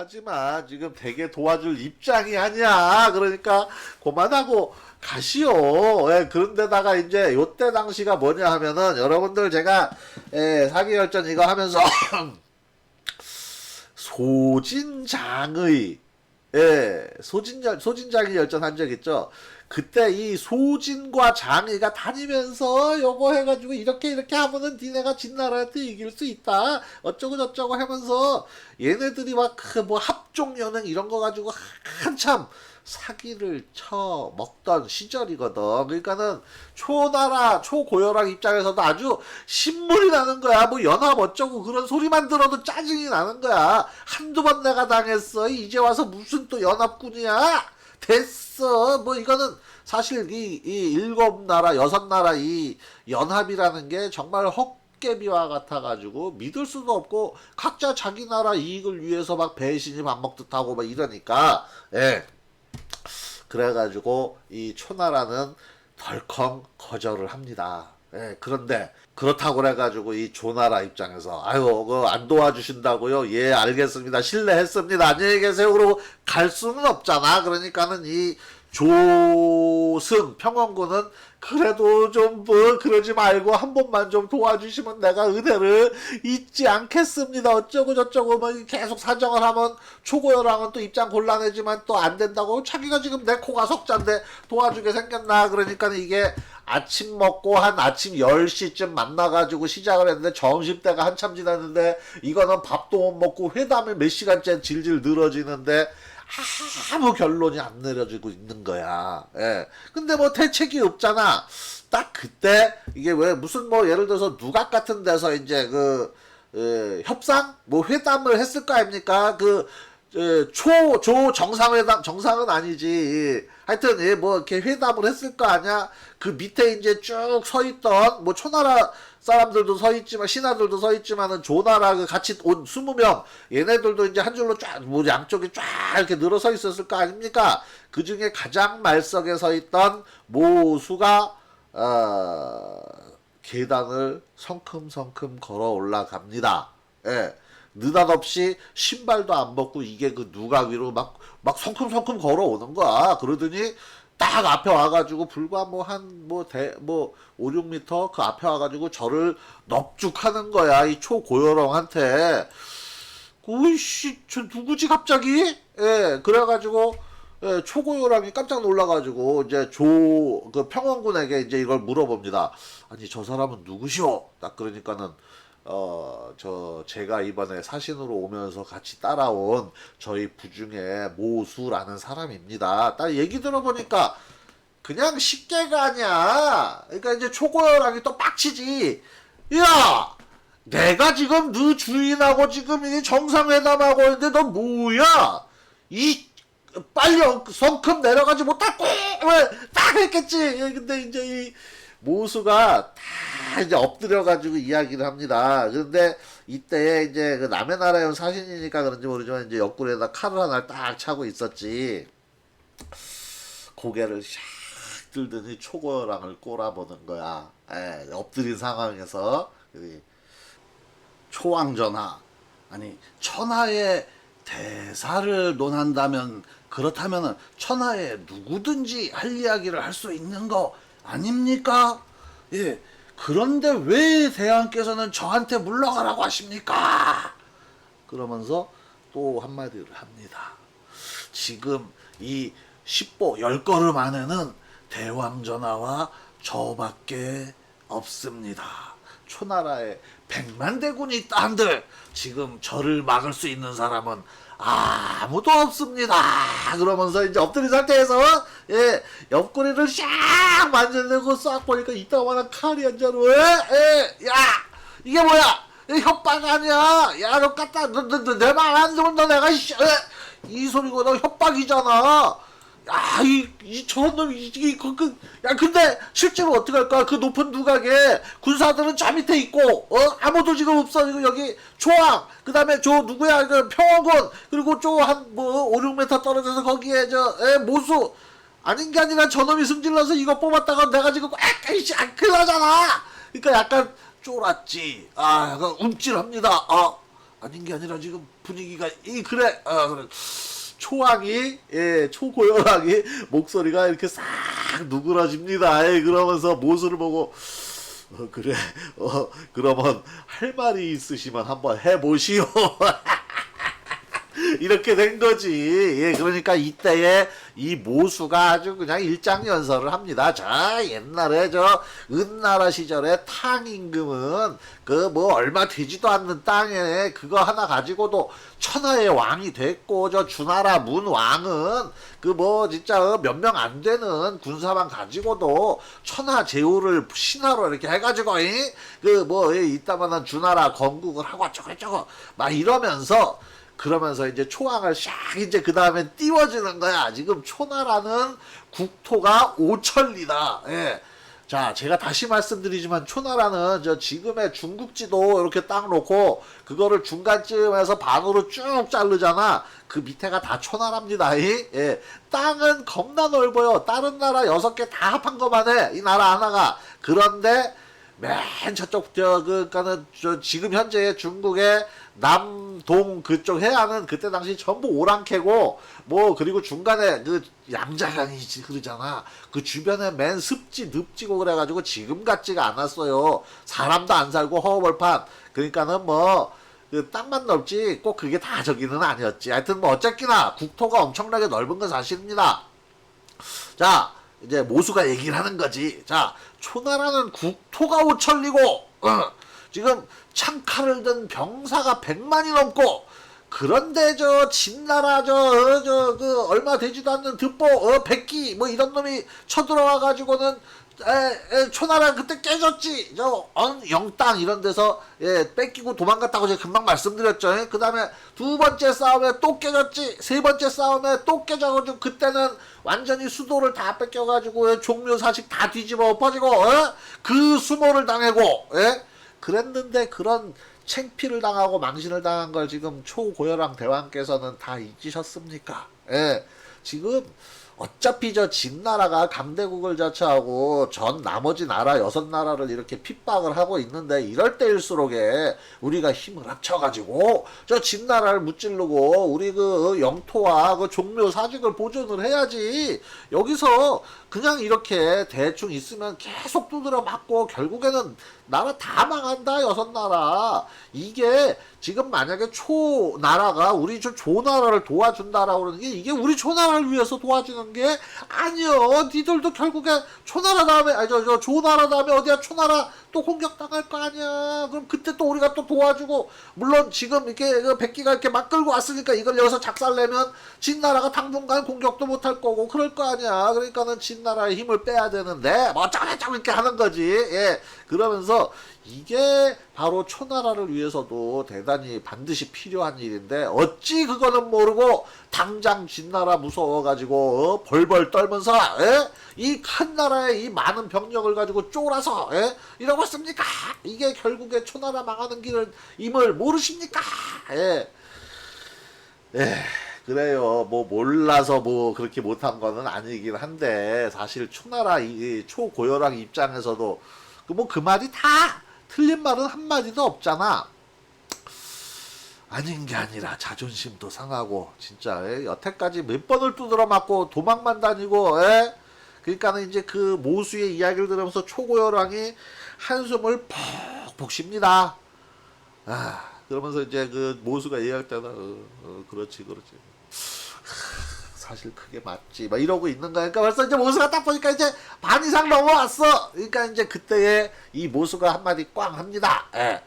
죄송하지만 지금 되게 도와줄 입장이 아니야. 그러니까 그만하고 가시오. 예, 그런데다가 이제 요때 당시가 뭐냐 하면은 여러분들 제가 예, 사기열전 이거 하면서 소진장의 예, 소진장 소진장이 열전한 적 있죠. 그때 이 소진과 장의가 다니면서 요거 해가지고 이렇게 이렇게 하면은 니네가 진나라한테 이길 수 있다. 어쩌고 저쩌고 하면서 얘네들이 막 그 뭐 합종 연행 이런 거 가지고 한참 사기를 쳐 먹던 시절이거든. 그러니까는 초나라 초고혈왕 입장에서도 아주 신물이 나는 거야. 뭐 연합 어쩌고 그런 소리만 들어도 짜증이 나는 거야. 한두 번 내가 당했어. 이제 와서 무슨 또 연합군이야? 됐어. 뭐 이거는 사실 이, 이 일곱 나라, 여섯 나라 이 연합이라는 게 정말 헛개비와 같아가지고 믿을 수도 없고 각자 자기 나라 이익을 위해서 막 배신이 밥 먹듯 하고 막 이러니까, 예. 그래가지고 이 초나라는 덜컹 거절을 합니다. 예, 그런데 그렇다고 그래가지고 이 조나라 입장에서 아유 그안 도와주신다고요? 예 알겠습니다. 신뢰했습니다. 안녕히 계세요. 그러고 갈 수는 없잖아. 그러니까는 이 조승 평원군은 그래도 좀 뭐 그러지 말고 한 번만 좀 도와주시면 내가 은혜를 잊지 않겠습니다. 어쩌고 저쩌고 뭐 계속 사정을 하면 초고열왕은 또 입장 곤란해지만 또 안 된다고 자기가 지금 내 코가 석자인데 도와주게 생겼나 그러니까 이게 아침 먹고 한 아침 10시쯤 만나가지고 시작을 했는데 점심때가 한참 지났는데 이거는 밥도 못 먹고 회담을 몇 시간째 질질 늘어지는데 아무 결론이 안 내려지고 있는 거야. 예. 근데 뭐 대책이 없잖아. 딱 그때 이게 왜 무슨 뭐 예를 들어서 누각 같은 데서 이제 그 예, 협상 뭐 회담을 했을 거 아닙니까? 그 초, 조 정상회담, 정상은 아니지. 하여튼, 예, 뭐, 이렇게 회담을 했을 거 아니야? 그 밑에 이제 쭉 서 있던, 뭐, 초나라 사람들도 서 있지만, 신하들도 서 있지만은, 조나라 그 같이 온 20명, 얘네들도 이제 한 줄로 쫙, 뭐, 양쪽에 쫙 이렇게 늘어서 있었을 거 아닙니까? 그 중에 가장 말석에 서 있던 모수가, 어, 계단을 성큼성큼 걸어 올라갑니다. 예. 느닷없이 신발도 안 벗고 이게 그 누가 위로 막, 막 성큼성큼 걸어오는 거야. 그러더니 딱 앞에 와가지고 불과 뭐 한 뭐 대, 뭐 5, 6미터 그 앞에 와가지고 저를 넙죽하는 거야. 이 초고혈왕한테. 오이씨, 저 누구지 갑자기? 예, 그래가지고 예, 초고요랑이 깜짝 놀라가지고 이제 조 그 평원군에게 이제 이걸 물어봅니다. 아니 저 사람은 누구시오? 딱 그러니까는 어 저 제가 이번에 사신으로 오면서 같이 따라온 저희 부중에 모수라는 사람입니다. 딱 얘기 들어보니까 그냥 쉽게가 아니야. 그러니까 이제 초고요랑이 또 빡치지. 야! 내가 지금 너 주인하고 지금 이 정상회담하고 있는데 너 뭐야? 이 빨리 어- 성큼 내려가지 못하고 왜딱 했겠지. 근데 이제 이 모수가 다 이제 엎드려가지고 이야기를 합니다. 그런데 이때 이제 그 남의 나라에 온 사신이니까 그런지 모르지만 이제 옆구리에다 칼을 하나 딱 차고 있었지. 고개를 샥 들더니 초고랑을 꼬라보는 거야. 예, 엎드린 상황에서. 그 초왕전하 아니 천하의 대사를 논한다면 그렇다면 천하의 누구든지 할 이야기를 할 수 있는 거 아닙니까? 예. 그런데 왜 대왕께서는 저한테 물러가라고 하십니까? 그러면서 또 한마디를 합니다. 지금 이 10보 10걸음 안에는 대왕 전하와 저밖에 없습니다. 초나라에 백만 대군이 있다 한들 지금 저를 막을 수 있는 사람은 아무도 없습니다. 그러면서 이제 엎드린 상태에서 예 옆구리를 샥 만져내고 싹 보니까 이따만한 칼이 한자로 예야 이게 뭐야? 이 협박 아니야. 야, 너 갖다, 너, 너, 너, 내가, 씨. 에? 이 소리가 너 협박이잖아. 야, 이, 이, 저런 놈, 이, 이, 그, 그, 야, 근데, 실제로 어떻게 할 거야? 그 높은 누각에, 군사들은 저 밑에 있고, 어? 아무도 지금 없어. 그리고 여기, 조항, 그 다음에 저, 누구야, 그, 평원군, 그리고 저, 한, 뭐, 5, 6m 떨어져서 거기에, 저, 에, 모수. 아닌 게 아니라 저놈이 승질나서 이거 뽑았다가 내가 지금, 아, 이씨, 안 큰일 나잖아. 그러니까 약간, 쫄았지. 아, 약간 움찔합니다. 아, 아닌 게 아니라 지금 분위기가 이 그래 아 그래 초왕이 예 초고열왕이 목소리가 이렇게 싹 누그러집니다. 예, 그러면서 모수를 보고 어, 그래 어 그러면 할 말이 있으시면 한번 해보시오. 이렇게 된 거지. 예, 그러니까 이때에 이 모수가 아주 그냥 일장연설을 합니다. 자, 옛날에 저 은나라 시절에 탕 임금은 그 뭐 얼마 되지도 않는 땅에 그거 하나 가지고도 천하의 왕이 됐고 저 주나라 문 왕은 그 뭐 진짜 몇 명 안 되는 군사만 가지고도 천하 제후를 신하로 이렇게 해가지고 그뭐 이따만한 주나라 건국을 하고 저거 저거 막 이러면서 그러면서 이제 초왕을 샥 이제 그 다음에 띄워주는 거야. 지금 초나라는 국토가 오천리다. 예. 자, 제가 다시 말씀드리지만 초나라는 저 지금의 중국지도 이렇게 딱 놓고 그거를 중간쯤에서 반으로 쭉 자르잖아. 그 밑에가 다 초나라입니다. 이. 예. 땅은 겁나 넓어요. 다른 나라 여섯 개 다 합한 것만 해. 이 나라 하나가. 그런데 맨 저쪽 저 그니까는 저 지금 현재 중국의 남동 그쪽 해안은 그때 당시 전부 오랑캐고 뭐 그리고 중간에 그 양자강이 흐르잖아. 그 주변에 맨 습지 늪지고 그래가지고 지금 같지가 않았어요. 사람도 안 살고 허허벌판. 그러니까는 뭐 그 땅만 넓지 꼭 그게 다 저기는 아니었지. 하여튼 뭐 어쨌거나 국토가 엄청나게 넓은 건 사실입니다. 자, 이제 모수가 얘기를 하는 거지. 자, 초나라는 국토가 오천리고, 어, 지금 창칼을 든 병사가 백만이 넘고, 그런데 저 진나라 저 저 그 얼마 되지도 않는 득보 어 백기 뭐 이런 놈이 쳐들어와 가지고는 에, 에, 초나라 그때 깨졌지 저 언, 영땅 이런 데서 예 뺏기고 도망갔다고 제가 금방 말씀드렸죠 그 다음에 두 번째 싸움에 또 깨졌지 세 번째 싸움에 또 깨져가지고 그때는 완전히 수도를 다 뺏겨가지고 예, 종묘 사식 다 뒤집어 엎어지고 어? 그 수모를 당하고 예? 그랬는데 그런 챙피를 당하고 망신을 당한 걸 지금 초고혈왕 대왕께서는 다 잊으셨습니까? 예. 지금 어차피 저 진나라가 강대국을 자처하고 전 나머지 나라 여섯 나라를 이렇게 핍박을 하고 있는데 이럴 때일수록에 우리가 힘을 합쳐가지고 저 진나라를 무찌르고 우리 그 영토와 그 종묘 사직을 보존을 해야지 여기서 그냥 이렇게 대충 있으면 계속 두드려 맞고 결국에는 나라 다 망한다 여섯 나라. 이게 지금 만약에 초나라가 우리 저 조나라를 도와준다라고 그러는 게 이게 우리 초나라를 위해서 도와주는 게 아니요. 니들도 결국에 초나라 다음에 아니 저, 저 조나라 다음에 어디야? 초나라 또 공격 당할 거 아니야. 그럼 그때 또 우리가 또 도와주고 물론 지금 이렇게 그 백기가 이렇게 막 끌고 왔으니까 이걸 여기서 작살내면 진 나라가 당분간 공격도 못 할 거고 그럴 거 아니야. 그러니까는 진 나라의 힘을 빼야 되는데 뭐 어쩌고 저쩌고 이렇게 하는 거지. 예. 그러면서 이게 바로 초나라를 위해서도 대단히 반드시 필요한 일인데 어찌 그거는 모르고 당장 진나라 무서워가지고 어? 벌벌 떨면서 이 큰 나라의 이 많은 병력을 가지고 쫄아서 예? 이러고 있습니까? 이게 결국에 초나라 망하는 길을 임을 모르십니까? 예. 예, 그래요. 뭐 몰라서 뭐 그렇게 못한 거는 아니긴 한데 사실 초나라 이 초고혈왕 입장에서도 그뭐그 말이 다 틀린 말은 한 마디도 없잖아. 아닌 게 아니라 자존심도 상하고 진짜 예, 여태까지 몇 번을 두드러 맞고 도망만 다니고 예? 그러니까는 이제 그 모수의 이야기를 들으면서 초고혈왕이 한숨을 푹푹 쉽니다. 아 그러면서 이제 그 모수가 얘기할 때는 어, 어, 그렇지 그렇지 하, 사실 그게 맞지. 막 이러고 있는 거야. 그러니까 벌써 이제 모수가 딱 보니까 이제 반 이상 넘어왔어. 그러니까 이제 그때에 이 모수가 한마디 꽝 합니다. 예.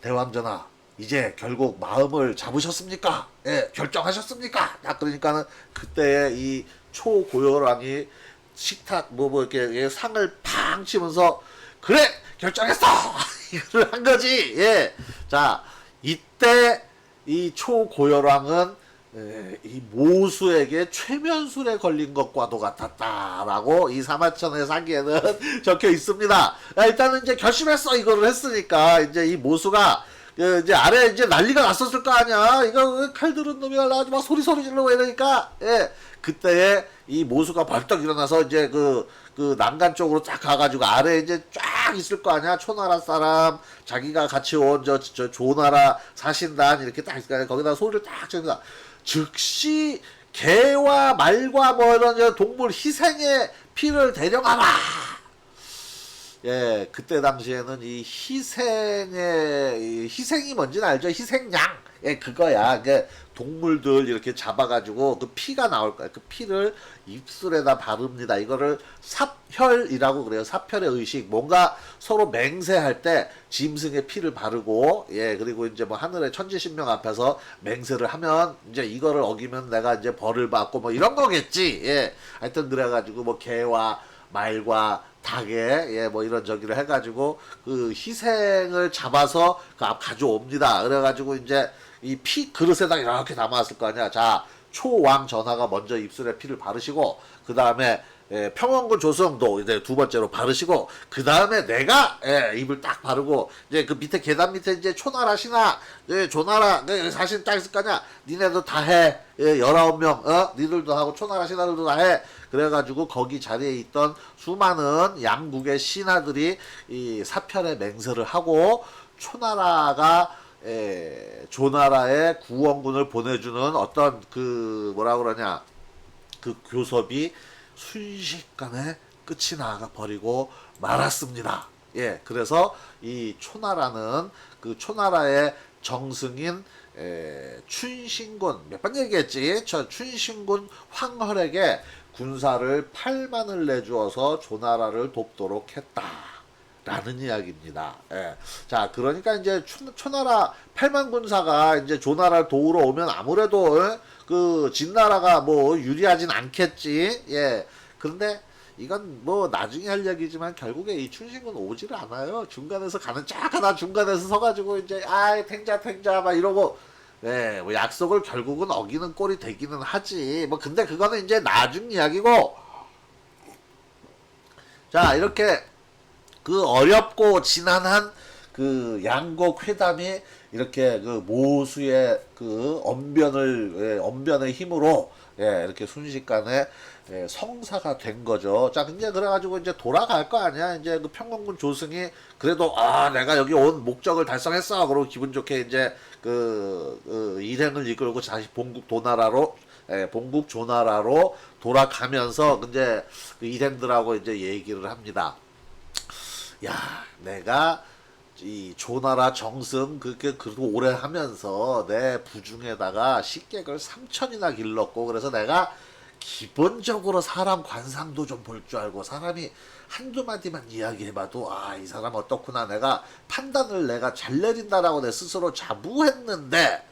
대왕전하 이제 결국 마음을 잡으셨습니까? 예 결정하셨습니까? 딱 그러니까는 그때에 이 초고열왕이 식탁 뭐뭐 이렇게 상을 팡 치면서 그래 결정했어! 이걸 한 거지. 예 자 이때 이 초고열왕은 에, 이 모수에게 최면술에 걸린 것과도 같았다라고 이 사마천의 사기에는 적혀 있습니다. 야, 일단은 이제 결심했어 이거를 했으니까. 이제 이 모수가 그 이제 아래 이제 난리가 났었을 거 아니야. 이거 왜칼 들은 놈이 올라가지고 막 소리 소리 지르고 이러니까. 예 그때에 이 모수가 벌떡 일어나서 이제 그그 난간 쪽으로 딱 가가지고 아래 이제 쫙딱 있을 거 아니야. 초나라 사람 자기가 같이 온 저 저 조나라 사신단 이렇게 딱 거기다 소리를 딱 지릅니다 즉시 개와 말과 뭐 이런 저 동물 희생의 피를 대령하라 예, 그때 당시에는 이 희생의 이 희생이 뭔지는 알죠? 희생양. 예, 그거야. 그 동물들 이렇게 잡아가지고 그 피가 나올 거야. 그 피를 입술에다 바릅니다. 이거를 삽혈이라고 그래요. 삽혈의 의식. 뭔가 서로 맹세할 때 짐승의 피를 바르고, 예, 그리고 이제 뭐 하늘의 천지신명 앞에서 맹세를 하면 이제 이거를 어기면 내가 이제 벌을 받고 뭐 이런 거겠지. 예. 하여튼 그래가지고 뭐 개와 말과 닭에 예 뭐 이런 저기를 해가지고 그 희생을 잡아서 그앞 가져옵니다. 그래가지고 이제 이 피 그릇에다 이렇게 담았을 거 아니야. 자 초왕 전하가 먼저 입술에 피를 바르시고 그 다음에 예, 평원군 조성도 이제 두 번째로 바르시고 그 다음에 내가 예, 입을 딱 바르고 이제 그 밑에 계단 밑에 이제 초나라 신하 예, 조나라 그 사신 딱 있을 거 아니야 니네도 다해 예, 열아홉 명 어? 니들도 하고 초나라 신하들도 다해 그래가지고 거기 자리에 있던 수많은 양국의 신하들이 이 사편의 맹세를 하고 초나라가 에, 조나라의 구원군을 보내주는 어떤 그 뭐라 그러냐 그 교섭이 순식간에 끝이 나가 버리고 말았습니다. 예, 그래서 이 초나라는 그 초나라의 정승인 에, 춘신군 몇 번 얘기했지? 저 춘신군 황헐에게 군사를 8만을 내주어서 조나라를 돕도록 했다. 라는 이야기입니다. 예. 자, 그러니까 이제 초, 초나라 8만 군사가 이제 조나라를 도우러 오면 아무래도 어? 그 진나라가 뭐 유리하진 않겠지. 예. 그런데 이건 뭐 나중에 할 얘기지만 결국에 이 춘신군 오지를 않아요. 중간에서 가는 쫙 하나 중간에서 서가지고 이제 아이 탱자 탱자 막 이러고 네, 뭐 약속을 결국은 어기는 꼴이 되기는 하지. 뭐 근데 그거는 이제 나중 이야기고. 자 이렇게 그 어렵고 지난한 그 양국 회담이 이렇게 그 모수의 그 언변을 예, 언변의 힘으로 예, 이렇게 순식간에 예, 성사가 된 거죠. 자, 이제 그래가지고 이제 돌아갈 거 아니야. 이제 그 평건군 조승이 그래도 아 내가 여기 온 목적을 달성했어. 그러고 기분 좋게 이제 그, 그 일행을 이끌고 다시 본국 도나라로 예, 본국 조나라로 돌아가면서 이제 그 일행들하고 이제 얘기를 합니다. 야, 내가 이 조나라 정승 그렇게 그렇게 오래 하면서 내 부중에다가 식객을 3천이나 길렀고 그래서 내가 기본적으로 사람 관상도 좀 볼 줄 알고 사람이 한두 마디만 이야기해봐도 아 이 사람 어떻구나 내가 판단을 내가 잘 내린다라고 내 스스로 자부했는데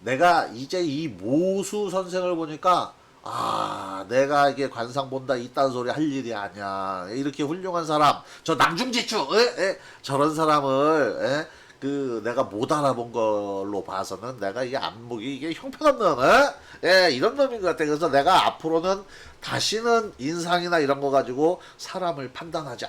내가 이제 이 모수 선생을 보니까 아 내가 이게 관상 본다 이딴 소리 할 일이 아니야 이렇게 훌륭한 사람 저 남중지추 에? 에? 저런 사람을 에? 그 내가 못 알아본 걸로 봐서는 내가 이게 안목이 이게 형편없는 에? 예, 이런 놈인 것 같아 그래서 내가 앞으로는 다시는 인상이나 이런 거 가지고 사람을 판단하지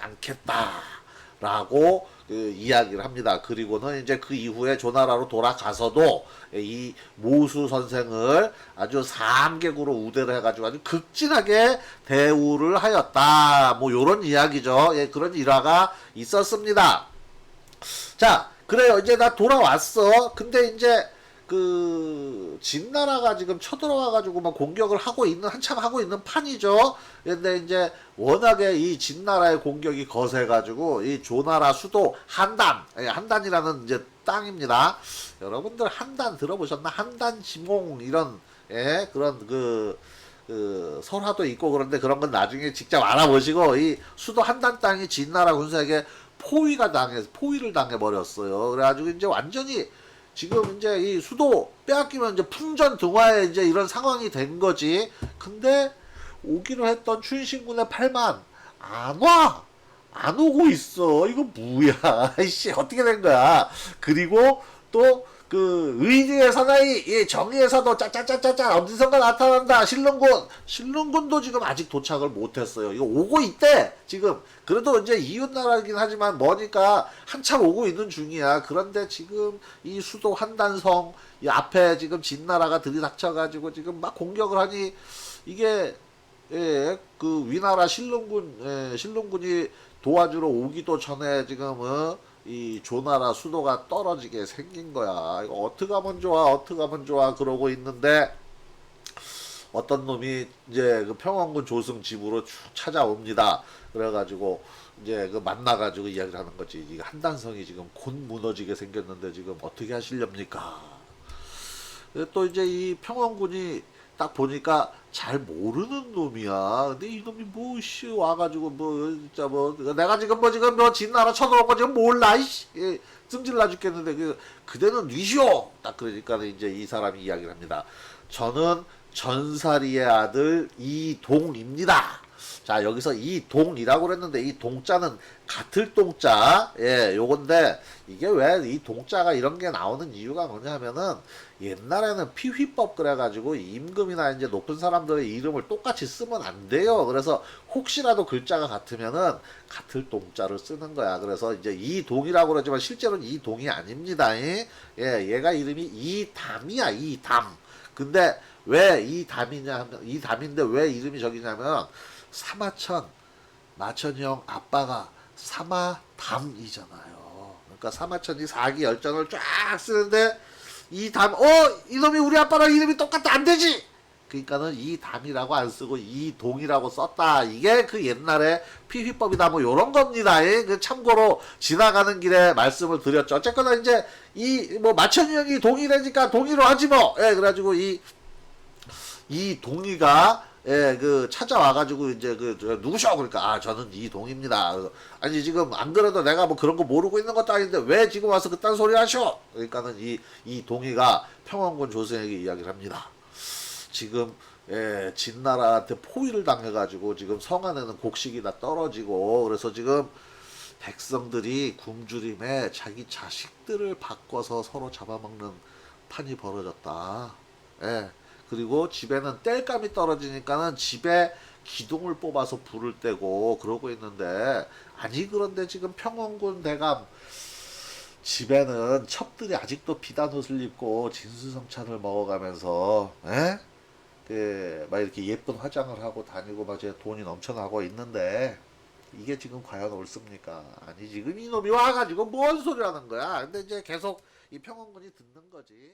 않겠다라고 그 이야기를 합니다. 그리고는 이제 그 이후에 조나라로 돌아가서도 이 모수 선생을 아주 삼객으로 우대를 해가지고 아주 극진하게 대우를 하였다. 뭐 요런 이야기죠. 예, 그런 일화가 있었습니다. 자, 그래요. 이제 나 돌아왔어. 근데 이제 그 진나라가 지금 쳐들어와 가지고 막 공격을 하고 있는 한참 하고 있는 판이죠. 근데 이제 워낙에 이 진나라의 공격이 거세 가지고 이 조나라 수도 한단, 예, 한단이라는 이제 땅입니다. 여러분들 한단 들어보셨나? 한단 지몽 이런 예 그런 그. 그 설화도 있고 그런데 그런 건 나중에 직접 알아보시고 이 수도 한단 땅이 진나라 군사에게 포위가 당해 포위를 당해 버렸어요. 그래가지고 이제 완전히 지금 이제 이 수도 빼앗기면 이제 풍전 등화에 이제 이런 상황이 된 거지. 근데 오기로 했던 춘신군의 8만 안 와. 안 오고 있어. 이거 뭐야. 이씨 어떻게 된 거야. 그리고 또 그 의지의 사나이 이 정의에서도 짜짜짜짜짜 어디선가 나타난다. 신릉군. 신릉군도 지금 아직 도착을 못했어요. 이거 오고 있대 지금. 그래도 이제 이웃나라긴 하지만 뭐니까 한참 오고 있는 중이야. 그런데 지금 이 수도 한단성 이 앞에 지금 진나라가 들이닥쳐가지고 지금 막 공격을 하니 이게 예, 그 위나라 신론군 예, 신론군이 도와주러 오기도 전에 지금 어, 이 조나라 수도가 떨어지게 생긴 거야. 이거 어떻게 하면 좋아? 어떻게 하면 좋아? 그러고 있는데 어떤 놈이 이제 그 평원군 조승 집으로 쭉 찾아옵니다. 그래가지고 이제 그 만나가지고 이야기를 하는 거지. 이 한단성이 지금 곧 무너지게 생겼는데 지금 어떻게 하시렵니까? 또 이제 이 평원군이 딱 보니까 잘 모르는 놈이야. 근데 이 놈이 뭐 씨 와가지고 뭐 진짜 뭐 내가 지금 뭐 지금 뭐 진나라 쳐들어온 거 지금 몰라 이씨 예, 승질나 죽겠는데 그 그대는 뉘시오. 딱 그러니까 이제 이 사람이 이야기를 합니다. 저는 전사리의 아들 이동입니다. 자 여기서 이 동이라고 그랬는데 이 동자는 같을 동자. 예 요건데 이게 왜 이 동자가 이런 게 나오는 이유가 뭐냐면은 옛날에는 피휘법 그래가지고 임금이나 이제 높은 사람들의 이름을 똑같이 쓰면 안 돼요. 그래서 혹시라도 글자가 같으면은 같을 동자를 쓰는 거야. 그래서 이제 이 동이라고 그러지만 실제로는 이 동이 아닙니다. 예 얘가 이름이 이담이야 이담. 근데 왜 이 담이냐 하면 이 담인데 왜 이름이 저기냐면 사마천 마천이 형 아빠가 사마담이잖아요. 그러니까 사마천이 사기 열전을 쫙 쓰는데 이 담, 어 이놈이 우리 아빠랑 이름이 똑같다 안 되지. 그러니까는 이 담이라고 안 쓰고 이 동이라고 썼다. 이게 그 옛날에 피휘법이다 뭐 요런 겁니다. 예. 그 참고로 지나가는 길에 말씀을 드렸죠. 어쨌거나 이제 이 뭐 마천이 형이 동이라니까 동이로 하지 뭐. 예, 그래가지고 이 이 동이가 예, 그 찾아와가지고 이제 그 저, 누구셔 그러니까 아 저는 이동입니다. 아니 지금 안 그래도 내가 뭐 그런 거 모르고 있는 것도 아닌데 왜 지금 와서 그딴 소리 하셔? 그러니까는 이 이 동이가 평원군 조선에게 이야기를 합니다. 지금 예, 진나라한테 포위를 당해가지고 지금 성 안에는 곡식이 다 떨어지고 그래서 지금 백성들이 굶주림에 자기 자식들을 바꿔서 서로 잡아먹는 판이 벌어졌다. 예. 그리고 집에는 땔감이 떨어지니까는 집에 기둥을 뽑아서 불을 떼고 그러고 있는데 아니 그런데 지금 평원군 대감 집에는 첩들이 아직도 비단 옷을 입고 진수성찬을 먹어가면서 에? 그, 막 이렇게 예쁜 화장을 하고 다니고 막 이제 돈이 넘쳐나고 있는데 이게 지금 과연 옳습니까? 아니 지금 이놈이 와가지고 뭔 소리 하는 거야? 근데 이제 계속 이 평원군이 듣는 거지.